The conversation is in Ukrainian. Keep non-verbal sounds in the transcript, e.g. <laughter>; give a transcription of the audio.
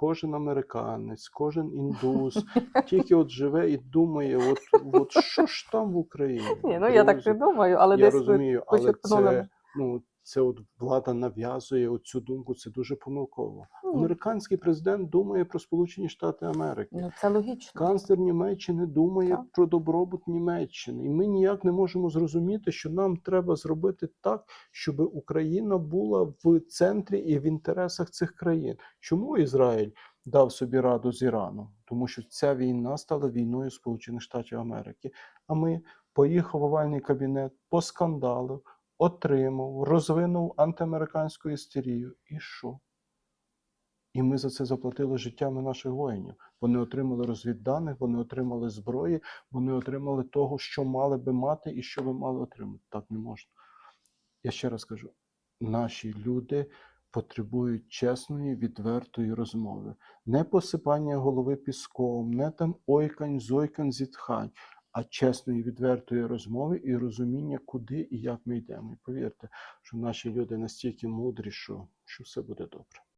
кожен американець, кожен індус <laughs> тільки от живе і думає, от, от що ж там в Україні? Ні, ну я так не думаю, але я десь розумію, але це, ну, це от влада нав'язує цю думку, це дуже помилково. Ні, Американський президент думає про Сполучені Штати Америки. Ну це логічно. Канцлер Німеччини думає Так. про добробут Німеччини, і ми ніяк не можемо зрозуміти, що нам треба зробити так, щоб Україна була в центрі і в інтересах цих країн. Чому Ізраїль дав собі раду з Іраном? Тому що ця війна стала війною Сполучених Штатів Америки. А ми поїхав овальний кабінет, поскандалив, отримав, розвинув антиамериканську істерію. І що? І ми за це заплатили життями наших воїнів. Вони отримали розвідданих, вони отримали зброї, вони отримали того, що мали би мати і що би мали отримати. Так не можна. Я ще раз кажу: наші люди потребують чесної, відвертої розмови, не посипання голови піском, не там ойкань, зойкань, зітхань, а чесної, відвертої розмови і розуміння, куди і як ми йдемо. І повірте, що наші люди настільки мудрі, що, що все буде добре.